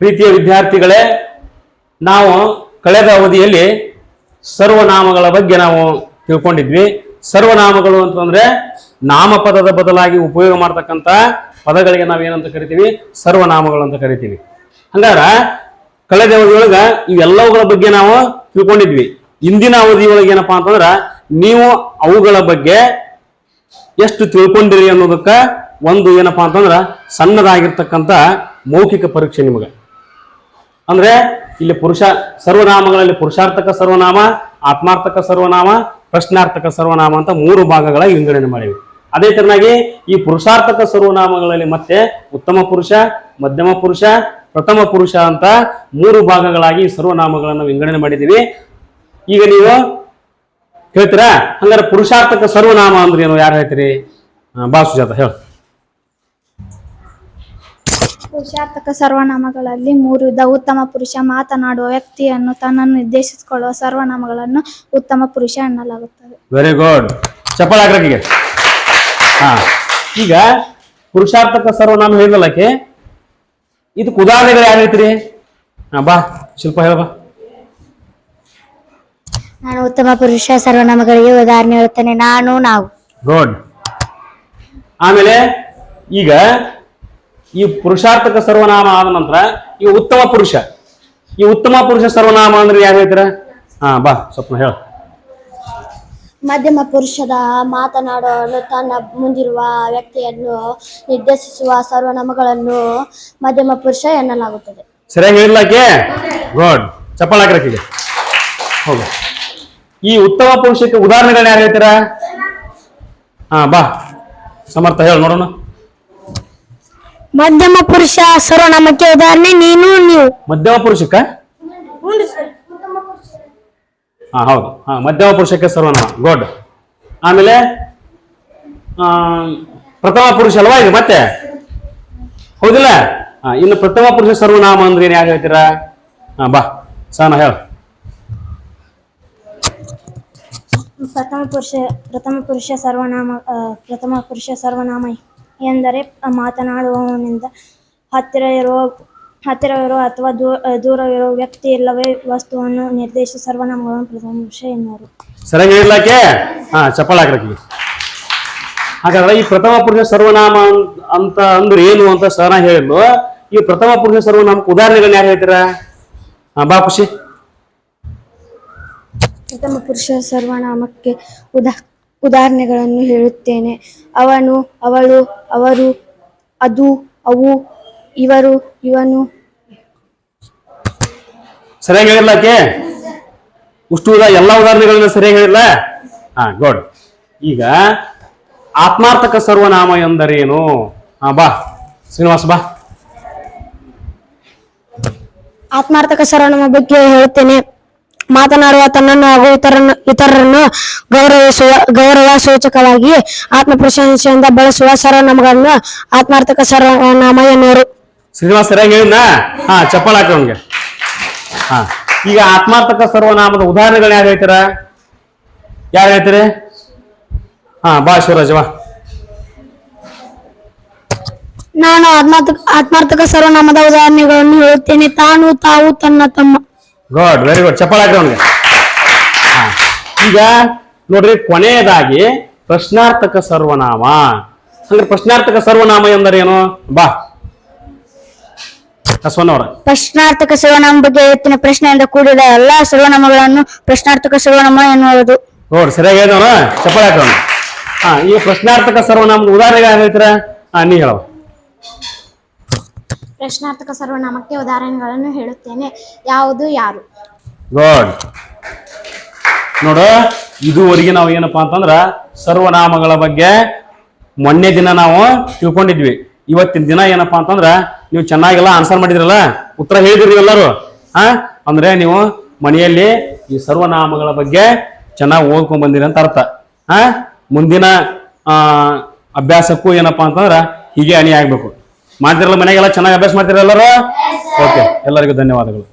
ಪ್ರೀತಿಯ ವಿದ್ಯಾರ್ಥಿಗಳೇ, ನಾವು ಕಳೆದ ಅವಧಿಯಲ್ಲಿ ಸರ್ವನಾಮಗಳ ಬಗ್ಗೆ ನಾವು ತಿಳ್ಕೊಂಡಿದ್ವಿ. ಸರ್ವನಾಮಗಳು ಅಂತಂದ್ರೆ ನಾಮಪದದ ಬದಲಾಗಿ ಉಪಯೋಗ ಮಾಡ್ತಕ್ಕಂಥ ಪದಗಳಿಗೆ ನಾವು ಏನಂತ ಕರಿತೀವಿ? ಸರ್ವನಾಮಗಳು ಅಂತ ಕರಿತೀವಿ. ಹಂಗಾರ ಕಳೆದ ಅವಧಿಯೊಳಗ ಇವೆಲ್ಲವುಗಳ ಬಗ್ಗೆ ನಾವು ತಿಳ್ಕೊಂಡಿದ್ವಿ. ಇಂದಿನ ಅವಧಿಯೊಳಗೆ ಏನಪ್ಪಾ ಅಂತಂದ್ರ ನೀವು ಅವುಗಳ ಬಗ್ಗೆ ಎಷ್ಟು ತಿಳ್ಕೊಂಡಿರಿ ಅನ್ನೋದಕ್ಕೆ ಒಂದು ಏನಪ್ಪಾ ಅಂತಂದ್ರ ಸಣ್ಣದಾಗಿರ್ತಕ್ಕಂಥ ಮೌಖಿಕ ಪರೀಕ್ಷೆ ನಿಮಗೆ. ಅಂದ್ರೆ ಇಲ್ಲಿ ಪುರುಷ ಸರ್ವನಾಮಗಳಲ್ಲಿ ಪುರುಷಾರ್ಥಕ ಸರ್ವನಾಮ, ಆತ್ಮಾರ್ಥಕ ಸರ್ವನಾಮ, ಪ್ರಶ್ನಾರ್ಥಕ ಸರ್ವನಾಮ ಅಂತ ಮೂರು ಭಾಗಗಳಾಗಿ ವಿಂಗಡಣೆ ಮಾಡಿವೆ. ಅದೇ ತರನಾಗಿ ಈ ಪುರುಷಾರ್ಥಕ ಸರ್ವನಾಮಗಳಲ್ಲಿ ಮತ್ತೆ ಉತ್ತಮ ಪುರುಷ, ಮಧ್ಯಮ ಪುರುಷ, ಪ್ರಥಮ ಪುರುಷ ಅಂತ ಮೂರು ಭಾಗಗಳಾಗಿ ಸರ್ವನಾಮಗಳನ್ನು ವಿಂಗಡಣೆ ಮಾಡಿದ್ದೀವಿ. ಈಗ ನೀವು ಹೇಳ್ತೀರಾ? ಹಂಗಾರೆ ಪುರುಷಾರ್ಥಕ ಸರ್ವನಾಮ ಅಂದ್ರೆ ಏನು? ಯಾರು ಹೇಳ್ತೀರಿ? ಬಾಸುಜಾತ ಸುಜಾತ ಹೇಳು. ಪುರುಷಾರ್ಥಕ ಸರ್ವನಾಮಗಳಲ್ಲಿ ಮೂರು ವಿಧ ಉತ್ತಮ ಪುರುಷ ಮಾತನಾಡುವ ವ್ಯಕ್ತಿಯನ್ನು ತನ್ನನ್ನು ನಿರ್ದೇಶಿಸಿಕೊಳ್ಳುವ ಸರ್ವನಾಮಗಳನ್ನು ಉತ್ತಮ ಪುರುಷ ಎನ್ನಲಾಗುತ್ತದೆ. ವೆರಿ ಗುಡ್ ಚಪ್ಪಳ ಹಾಕ್ರಕ್ಕಿಗೆ. ಹಾ. ಈಗ ಪುರುಷಾರ್ಥಕ ಸರ್ವನಾಮ ಹೇಳಿದಲ್ಲಕ್ಕೆ ಇದಕ್ಕೆ ಉದಾಹರಣೆಗಳು ಯಾರು ಹೇಳ್ತೀರಿ? ಹಾ ಬಾ ಶಿಲ್ಪ ಹೇಳ ಬಾ ನಾನು ಉತ್ತಮ ಪುರುಷ ಸರ್ವನಾಮಗಳಿಗೆ ಉದಾಹರಣೆ ಹೇಳುತ್ತೇನೆ. ನಾನು ನಾವು. ಗುಡ್ ಆಮೇಲೆ ಈಗ ಈ ಪುರುಷಾರ್ಥಕ ಸರ್ವನಾಮ ಆದ ನಂತರ ಈ ಉತ್ತಮ ಪುರುಷ ಈ ಉತ್ತಮ ಪುರುಷ ಸರ್ವನಾಮ ಅಂದ್ರೆ ಯಾರು ಹೇಳ್ತೀರ? ಹಾ ಬಾ ಸ್ವಪ್ನ ಹೇಳ. ಮಧ್ಯಮ ಪುರುಷದ ಮಾತನಾಡಲು ತನ್ನ ಮುಂದಿರುವ ವ್ಯಕ್ತಿಯನ್ನು ನಿರ್ದೇಶಿಸುವ ಸರ್ವನಾಮಗಳನ್ನು ಮಧ್ಯಮ ಪುರುಷ ಎನ್ನಲಾಗುತ್ತದೆ. ಸರಿಯಾಗಿ ಹೇಳಲಾಕೆ ಗುಡ್ ಚಪ್ಪಳ ಹಾಕ್ರಕ್ಕಿಗೆ ಹೋಗ. ಈ ಉತ್ತಮ ಪುರುಷಕ್ಕೆ ಉದಾಹರಣೆಗಳನ್ನ ಯಾರು ಹೇಳ್ತೀರಾ? ಹಾ ಬಾ. ಸಮರ್ಥ ಹೇಳ ನೋಡೋಣ. ಮಧ್ಯಮ ಪುರುಷ ಸರ್ವನಾಮಕ್ಕೆ ಉದಾಹರಣೆ ನೀನು ನೀವು. ಮಧ್ಯಮ ಪುರುಷಕ್ಕ? ಹಾ ಹೌದು. ಹಾ ಮಧ್ಯಮ ಪುರುಷಕ್ಕೆ ಸರ್ವನಾಮ. ಗುಡ್ ಆಮೇಲೆ ಆ, ಪ್ರಥಮ ಪುರುಷ ಅಲ್ವಾ ಇದು ಮತ್ತೆ? ಹೌದಿಲ್ಲ? ಹಾ ಇನ್ನು ಪ್ರಥಮ ಪುರುಷ ಸರ್ವನಾಮ ಅಂದ್ರೆ ಏನ್ ಯಾರು ಹೇಳ್ತೀರಾ? ಹಾ ಬಾ. ಸಹನ ಹೇಳ. ಪ್ರಥಮ ಪುರುಷ ಪ್ರಥಮ ಪುರುಷ ಸರ್ವನಾಮ ಪ್ರಥಮ ಪುರುಷ ಸರ್ವನಾಮ. ಎಂದರೆ ಮಾತನಾಡುವವನಿಂದ ಹತ್ತಿರ ಇರುವ ಹತ್ತಿರವಿರುವ ಅಥವಾ ದೂ ದೂರವಿರುವ ವ್ಯಕ್ತಿ ಇಲ್ಲವೇ ವಸ್ತುವನ್ನು ನಿರ್ದೇಶಿಸುವ ಸರ್ವನಾಮಗಳನ್ನು ಪ್ರಥಮ ಎನ್ನುವರು. ಸರಿಯಾಗಿ ಹಾ ಚಪ್ಪಳ ಹಾಕಿ ಹಾಗಾದ್ರೆ ಈ ಪ್ರಥಮ ಪುರುಷ ಸರ್ವನಾಮ ಅಂತ ಅಂದ್ರೆ ಏನು ಅಂತ ಸಹನ ಹೇಳಿದ್ಲು. ಈ ಪ್ರಥಮ ಪುರುಷ ಸರ್ವನಾಮಕ್ಕೆ ಉದಾಹರಣೆಗಳನ್ನ ಯಾರು ಹೇಳ್ತೀರಾ? ಹಾ ಬಾ ಖುಷಿ. ಪ್ರಥಮ ಪುರುಷ ಸರ್ವನಾಮಕ್ಕೆ ಉದಾ ಉದಾಹರಣೆಗಳನ್ನು ಹೇಳುತ್ತೇನೆ. ಅವನು ಅವಳು ಅವರು ಅದು ಅವು ಇವರು ಇವನು. ಸರಿಯಾಗಿ ಕೆ ಉಷ್ಟು ಉದಾ ಎಲ್ಲ ಉದಾಹರಣೆಗಳನ್ನ ಸರಿಯಾಗಿ ಹೇಳಿಲ್ಲ ಹಾ ಗುಡ್ ಈಗ ಆತ್ಮಾರ್ಥಕ ಸರ್ವನಾಮ ಎಂದರೇನು? ಹಾ ಬಾ ಶ್ರೀನಿವಾಸ ಬಾ. ಆತ್ಮಾರ್ಥಕ ಸರ್ವನಾಮ ಬಗ್ಗೆ ಹೇಳುತ್ತೇನೆ. ಮಾತನಾಡುವ ತನ್ನನ್ನು ಹಾಗೂ ಇತರನ್ನು ಇತರರನ್ನು ಗೌರವಿಸುವ ಗೌರವ ಸೂಚಕವಾಗಿ ಆತ್ಮ ಪ್ರಶಂಸೆಯಿಂದ ಬಳಸುವ ಸರ್ವನಾಮಗಳನ್ನು ಆತ್ಮಾರ್ಥಕ ಸರ್ವನಾಮ ಎನ್ನುವರು ಶ್ರೀನಿವಾಸ ಸರಿಯಾಗಿ ಹೇಳಿದ್ನಾ? ಹಾ ಚಪ್ಪಲ್ ಹಾಕಿ ಅವನ್ಗೆ ಹಾ ಈಗ ಆತ್ಮಾರ್ಥಕ ಸರ್ವನಾಮದ ಉದಾಹರಣೆಗಳು ಯಾರು ಹೇಳ್ತೀರಾ? ಯಾರು ಹೇಳ್ತೀರಿ? ಹಾ ಬಾ ಶಿವರಾಜ್ ಬಾ. ನಾನು ಆತ್ಮಾರ್ಥಕ ಆತ್ಮಾರ್ಥಕ ಸರ್ವನಾಮದ ಉದಾಹರಣೆಗಳನ್ನು ಹೇಳುತ್ತೇನೆ. ತಾನು ತಾವು ತನ್ನ ತಮ್ಮ ಗುಡ್ ವೆರಿ ಗುಡ್ ಚಪ್ಪಳ ಹಾಕ್ರಿ ಅವನಿಗೆ. ಈಗ ನೋಡ್ರಿ ಕೊನೆಯದಾಗಿ ಪ್ರಶ್ನಾರ್ಥಕ ಸರ್ವನಾಮ. ಅಂದ್ರೆ ಪ್ರಶ್ನಾರ್ಥಕ ಸರ್ವನಾಮ ಎಂದರೇನು? ಬಾ. ಬಸವಣ್ಣವ್ರ ಪ್ರಶ್ನಾರ್ಥಕ ಸರ್ವನಾಮ ಬಗ್ಗೆ ಎತ್ತಿನ ಪ್ರಶ್ನೆಯಿಂದ ಕೂಡಿದ ಎಲ್ಲಾ ಸರ್ವನಾಮಗಳನ್ನು ಪ್ರಶ್ನಾರ್ಥಕ ಸರ್ವನಾಮ ಎನ್ನುವುದು. ನೋಡ್ ಸರಿಯಾಗಿ ಹೇಳಿದವನ ಚಪ್ಪಾಳ ಹಾಕೋಣ. ಹಾ ಈ ಪ್ರಶ್ನಾರ್ಥಕ ಸರ್ವನಾಮದ ಉದಾಹರಣೆಗಳು ಯಾರು ಹೇಳ್ತೀರಾ? ಹಾ ನೀ ಹೇಳವ ಪ್ರಶ್ನಾರ್ಥಕ ಸರ್ವನಾಮಕ್ಕೆ ಉದಾಹರಣೆಗಳನ್ನು ಹೇಳುತ್ತೇನೆ. ಯಾವುದು, ಯಾರು? ಗುಡ್ ನೋಡು, ಇದುವರೆಗೆ ನಾವು ಏನಪ್ಪಾ ಅಂತಂದ್ರ ಸರ್ವನಾಮಗಳ ಬಗ್ಗೆ ಮೊನ್ನೆ ದಿನ ನಾವು ತಿಳ್ಕೊಂಡಿದ್ವಿ. ಇವತ್ತಿನ ದಿನ ಏನಪ್ಪಾ ಅಂತಂದ್ರ ನೀವು ಚೆನ್ನಾಗೆಲ್ಲ ಆನ್ಸರ್ ಮಾಡಿದ್ರಲ್ಲ? ಉತ್ತರ ಹೇಳಿದ್ರಿ ಎಲ್ಲರೂ. ಹಾ ಅಂದ್ರೆ ನೀವು ಮನೆಯಲ್ಲಿ ಈ ಸರ್ವನಾಮಗಳ ಬಗ್ಗೆ ಚೆನ್ನಾಗಿ ಓದ್ಕೊಂಡ್ ಬಂದಿರಿ ಅಂತ ಅರ್ಥ. ಹಾ ಮುಂದಿನ ಅಭ್ಯಾಸಕ್ಕೂ ಏನಪ್ಪಾ ಅಂತಂದ್ರ ಹೀಗೆ ಅಣಿ ಆಗ್ಬೇಕು. ಮಾಡ್ತಿರಲ್ಲ ಮನೆಗೆಲ್ಲ? ಚೆನ್ನಾಗಿ ಅಭ್ಯಾಸ ಮಾಡ್ತಿರಲ್ಲ ಎಲ್ಲರೂ? ಓಕೆ ಎಲ್ಲರಿಗೂ ಧನ್ಯವಾದಗಳು.